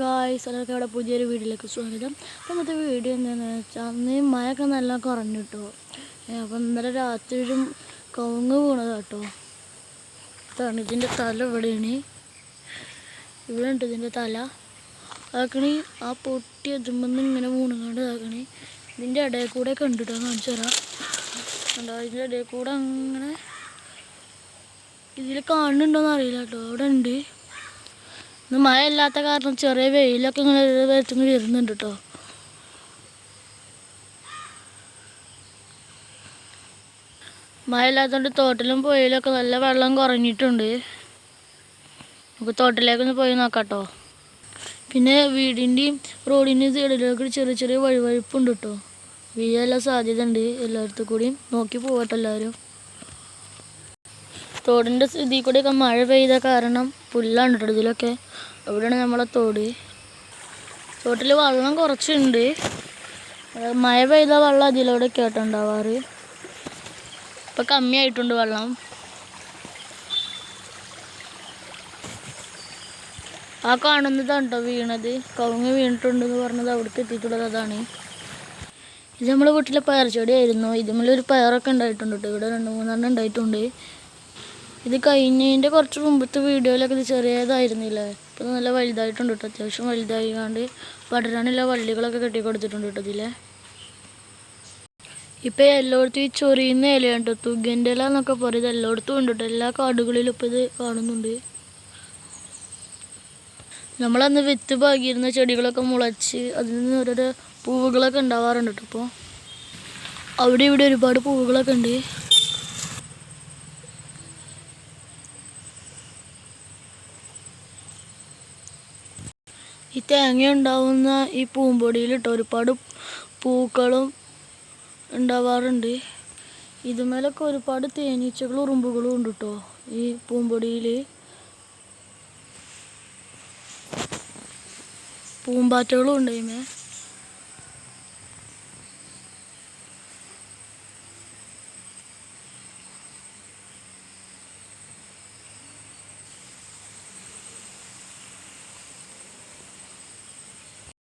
Guys എല്ലാവർക്കും ഇവിടെ പുതിയൊരു വീഡിയോയിലേക്ക് സ്വാഗതം. അപ്പോൾ ഇന്നത്തെ വീഡിയോ എന്താണെന്ന് വെച്ചാൽ അന്ന് മഴയൊക്കെ നല്ല കുറഞ്ഞു കേട്ടോ അപ്പം ഇന്നലെ രാത്രി ഒരു കവുങ്ങ് വീണത് കേട്ടോ ഇതാണ് ഇതിന്റെ തല ഇവിടെയാണ്. ഇവിടെ ഉണ്ട് ഇതിന്റെ തല. അതാക്കണി ആ പൊട്ടി അതുമ്പോൾ ഇങ്ങനെ വീണുകൊണ്ട് ഇതാക്കണി ഇതിന്റെ ഇടയിൽ കൂടെ കണ്ടിട്ടോ കാണിച്ചു തരാം. എന്താ ഇതിന്റെ ഇടയിൽ കൂടെ അങ്ങനെ ഇതിൽ കാണുന്നുണ്ടോയെന്ന് അറിയില്ല കേട്ടോ അവിടെ ഉണ്ട്. ഇന്ന് മഴ ഇല്ലാത്ത കാരണം ചെറിയ വെയിലൊക്കെ ഇങ്ങനെ വെച്ചിങ്ങനെ വരുന്നുണ്ട് കേട്ടോ മഴ ഇല്ലാത്തതുകൊണ്ട് തോട്ടിലും പുഴയിലൊക്കെ നല്ല വെള്ളം കുറഞ്ഞിട്ടുണ്ട്. നമുക്ക് തോട്ടിലേക്കൊന്ന് പോയി നോക്കാട്ടോ കേട്ടോ പിന്നെ വീടിന്റെയും റോഡിന്റെയും സൈഡിലേക്ക് ചെറിയ ചെറിയ വഴിവഴിപ്പുണ്ട് കേട്ടോ വീഴാനുള്ള സാധ്യത ഉണ്ട് എല്ലായിടത്തും കൂടിയും നോക്കി പോകട്ടെ എല്ലാവരും. തോടിന്റെ ഇതിൽ കൂടെയൊക്കെ മഴ പെയ്ത കാരണം പുല്ലാണ് കേട്ടോ ഇതിലൊക്കെ. അവിടെയാണ് നമ്മളെ തോട്? തോട്ടിൽ വെള്ളം കുറച്ചുണ്ട്. മഴ പെയ്ത വെള്ളം അതിലൂടെ കേട്ടുണ്ടാവാറ് ഇപ്പം കമ്മിയായിട്ടുണ്ട് വെള്ളം. ആ കാണുന്നതാണ് കേട്ടോ വീണത്? കവുങ്ങ് വീണിട്ടുണ്ടെന്ന് പറഞ്ഞത് അവിടേക്ക് എത്തിയിട്ടുള്ളത് അതാണ്. ഇത് നമ്മളെ വീട്ടിലെ പയർ ചെടിയായിരുന്നു. ഇതുമല്ലൊരു പയറൊക്കെ ഉണ്ടായിട്ടുണ്ട് കേട്ടോ ഇവിടെ രണ്ട് മൂന്നെണ്ണം ഉണ്ടായിട്ടുണ്ട്. ഇത് കഴിഞ്ഞതിന്റെ കുറച്ച് മുമ്പത്തെ വീഡിയോയിലൊക്കെ ഇത് ചെറിയതായിരുന്നില്ലേ? ഇപ്പം നല്ല വലുതായിട്ടുണ്ട് കേട്ടോ അത്യാവശ്യം വലുതായി വലുതായിക്കാണ്ട് പടരാനുള്ള വള്ളികളൊക്കെ കെട്ടി കൊടുത്തിട്ടുണ്ട് കേട്ടോ ഇതിലെ. ഇപ്പം എല്ലായിടത്തും ഈ ചൊറിയുന്ന ഇലയുണ്ട് തുകന്റെ ഇല എന്നൊക്കെ പറയുന്നത് എല്ലായിടത്തും ഉണ്ട് കേട്ടോ എല്ലാ കാടുകളിലും ഇപ്പം ഇത് കാണുന്നുണ്ട്. നമ്മളന്ന് വിത്ത് പാകിയിരുന്ന ചെടികളൊക്കെ മുളച്ച് അതിൽ നിന്ന് ഓരോരോ പൂവുകളൊക്കെ ഉണ്ടാവാറുണ്ട് കേട്ടോ ഇപ്പോൾ അവിടെ ഇവിടെ ഒരുപാട് പൂവുകളൊക്കെ ഉണ്ട്. ഈ തേങ്ങ ഉണ്ടാവുന്ന ഈ പൂമ്പൊടിയിൽ ഇട്ടോ ഒരുപാട് പൂക്കളും ഉണ്ടാവാറുണ്ട്. ഇതുമേലൊക്കെ ഒരുപാട് തേനീച്ചകളും ഉറുമ്പുകളും ഉണ്ട് കേട്ടോ ഈ പൂമ്പൊടിയിൽ. പൂമ്പാറ്റകളും ഉണ്ട്